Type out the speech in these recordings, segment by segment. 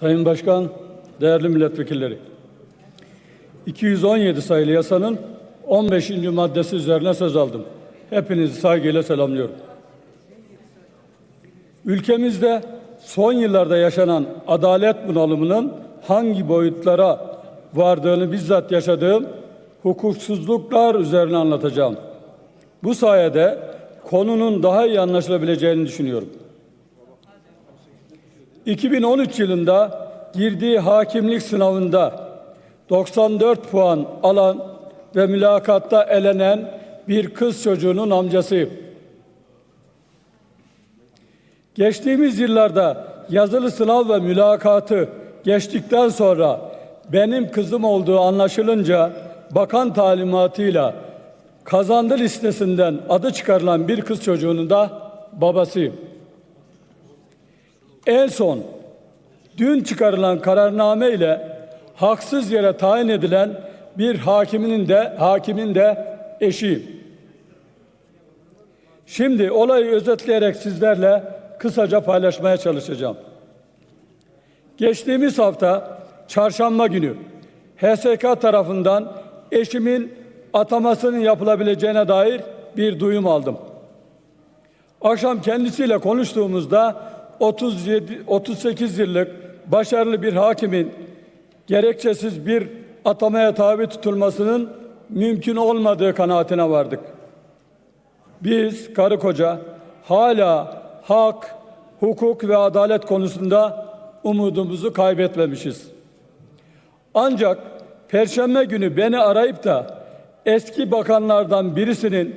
Sayın Başkan, değerli milletvekilleri. 217 sayılı yasanın 15. maddesi üzerine söz aldım. Hepinizi saygıyla selamlıyorum. Ülkemizde son yıllarda yaşanan adalet bunalımının hangi boyutlara vardığını bizzat yaşadığım hukuksuzluklar üzerine anlatacağım. Bu sayede konunun daha iyi anlaşılabileceğini düşünüyorum. 2013 yılında girdiği hakimlik sınavında 94 puan alan ve mülakatta elenen bir kız çocuğunun amcasıyım. Geçtiğimiz yıllarda yazılı sınav ve mülakatı geçtikten sonra benim kızım olduğu anlaşılınca bakan talimatıyla kazandı listesinden adı çıkarılan bir kız çocuğunun da babasıyım. En son dün çıkarılan kararname ile haksız yere tayin edilen bir hakiminin de hakimin de eşiyim. Şimdi olayı özetleyerek sizlerle kısaca paylaşmaya çalışacağım. Geçtiğimiz hafta çarşamba günü HSK tarafından eşimin atamasının yapılabileceğine dair bir duyum aldım. Akşam kendisiyle konuştuğumuzda 37 38 yıllık başarılı bir hakimin gerekçesiz bir atamaya tabi tutulmasının mümkün olmadığı kanaatine vardık. Biz karı koca hala hak, hukuk ve adalet konusunda umudumuzu kaybetmemişiz. Ancak perşembe günü beni arayıp da eski bakanlardan birisinin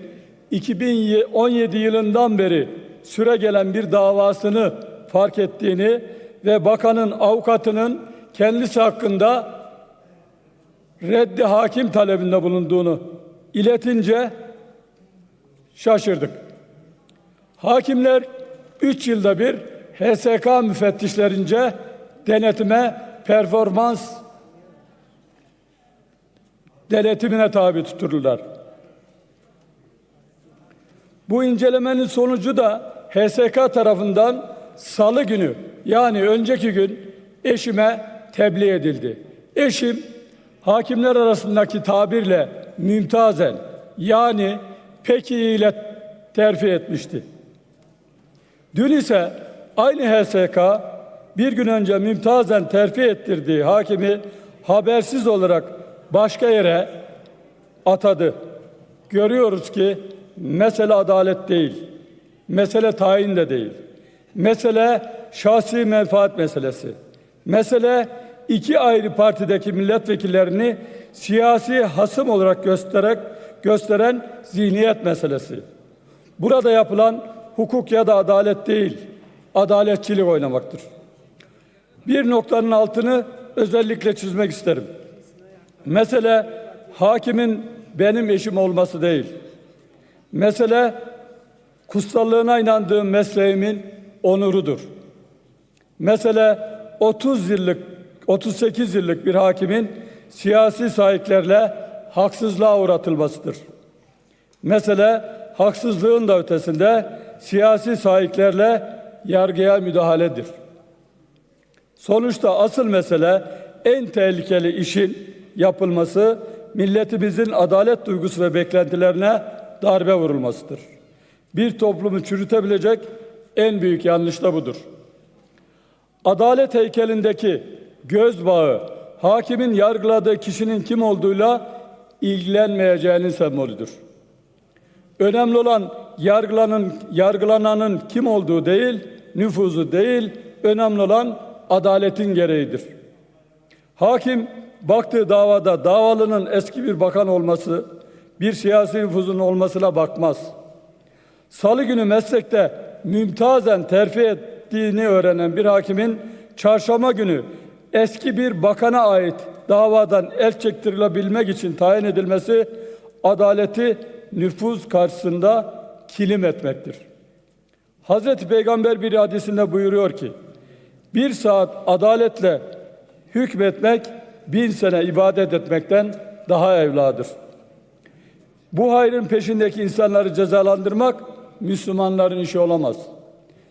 2017 yılından beri süre gelen bir davasını fark ettiğini ve bakanın avukatının kendisi hakkında reddi hakim talebinde bulunduğunu iletince şaşırdık. Hakimler 3 yılda bir HSK müfettişlerince denetime performans denetimine tabi tutulurlar. Bu incelemenin sonucu da HSK tarafından salı günü yani önceki gün eşime tebliğ edildi. Eşim hakimler arasındaki tabirle mümtazen yani pek iyi ile terfi etmişti. Dün ise aynı HSK bir gün önce mümtazen terfi ettirdiği hakimi habersiz olarak başka yere atadı. Görüyoruz ki mesele adalet değil. Mesele tayin de değil. Mesele şahsi menfaat meselesi. Mesele iki ayrı partideki milletvekillerini siyasi hasım olarak göstererek gösteren zihniyet meselesi. Burada yapılan hukuk ya da adalet değil, adaletçilik oynamaktır. Bir noktanın altını özellikle çizmek isterim. Mesele hakimin benim eşim olması değil. Mesele kutsallığına inandığım mesleğimin onurudur. Mesele 30 yıllık 38 yıllık bir hakimin siyasi sahiplerle haksızlığa uğratılmasıdır. Mesele haksızlığın da ötesinde siyasi sahiplerle yargıya müdahaledir. Sonuçta asıl mesele en tehlikeli işin yapılması milletimizin adalet duygusu ve beklentilerine darbe vurulmasıdır. Bir toplumu çürütebilecek en büyük yanlış da budur. Adalet heykelindeki göz bağı hakimin yargıladığı kişinin kim olduğuyla ilgilenmeyeceğinin sembolüdür. Önemli olan yargılanın, yargılananın kim olduğu değil, nüfuzu değil, önemli olan adaletin gereğidir. Hakim baktığı davada davalının eski bir bakan olması, bir siyasi nüfuzun olmasına bakmaz. Salı günü meslekte mümtazen terfi ettiğini öğrenen bir hakimin çarşamba günü eski bir bakana ait davadan el çektirilebilmek için tayin edilmesi adaleti nüfuz karşısında kilim etmektir. Hazreti Peygamber bir hadisinde buyuruyor ki, bir saat adaletle hükmetmek bin sene ibadet etmekten daha evladır. Bu hayrın peşindeki insanları cezalandırmak Müslümanların işi olamaz.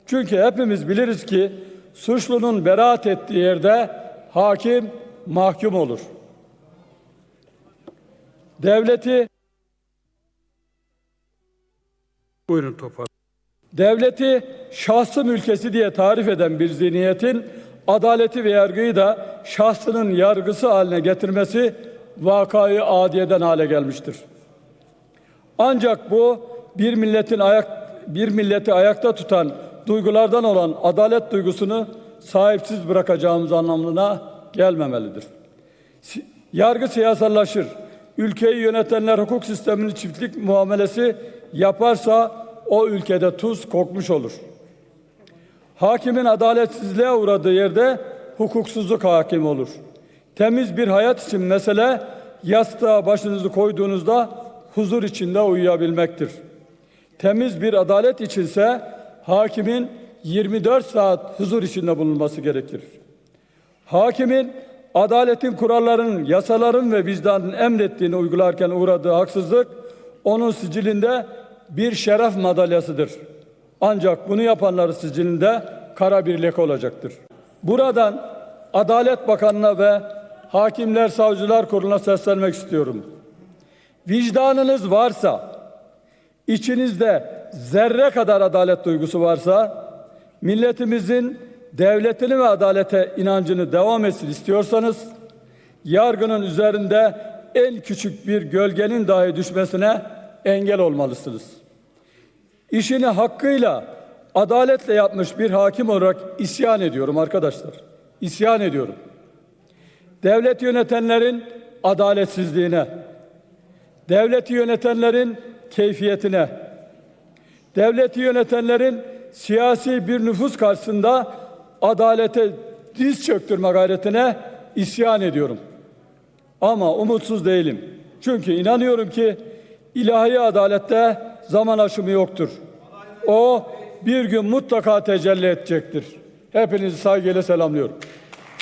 Çünkü hepimiz biliriz ki suçlunun beraat ettiği yerde hakim mahkum olur. Devleti Buyurun toparlayın. Devleti şahsı mülkesi diye tarif eden bir zihniyetin adaleti ve yargıyı da şahsının yargısı haline getirmesi vakayı adiyeden hale gelmiştir. Ancak bu bir milletin ayak bir milleti ayakta tutan duygulardan olan adalet duygusunu sahipsiz bırakacağımız anlamına gelmemelidir. Yargı siyasallaşır. Ülkeyi yönetenler hukuk sistemini çiftlik muamelesi yaparsa o ülkede tuz kokmuş olur. Hakimin adaletsizliğe uğradığı yerde hukuksuzluk hakim olur. Temiz bir hayat için mesele yastığa başınızı koyduğunuzda huzur içinde uyuyabilmektir. Temiz bir adalet içinse hakimin 24 saat huzur içinde bulunması gerekir. Hakimin adaletin kurallarının, yasaların ve vicdanın emrettiğini uygularken uğradığı haksızlık onun sicilinde bir şeref madalyasıdır. Ancak bunu yapanların sicilinde kara bir leke olacaktır. Buradan Adalet Bakanı'na ve Hakimler Savcılar Kurulu'na seslenmek istiyorum. Vicdanınız varsa, içinizde zerre kadar adalet duygusu varsa, milletimizin devletini ve adalete inancını devam etsin istiyorsanız, yargının üzerinde en küçük bir gölgenin dahi düşmesine engel olmalısınız. İşini hakkıyla, adaletle yapmış bir hakim olarak isyan ediyorum arkadaşlar. İsyan ediyorum. Devlet yönetenlerin adaletsizliğine, devleti yönetenlerin keyfiyetine, devleti yönetenlerin siyasi bir nüfus karşısında adalete diz çöktürme gayretine isyan ediyorum. Ama umutsuz değilim. Çünkü inanıyorum ki ilahi adalette zaman aşımı yoktur. O bir gün mutlaka tecelli edecektir. Hepinizi saygıyla selamlıyorum.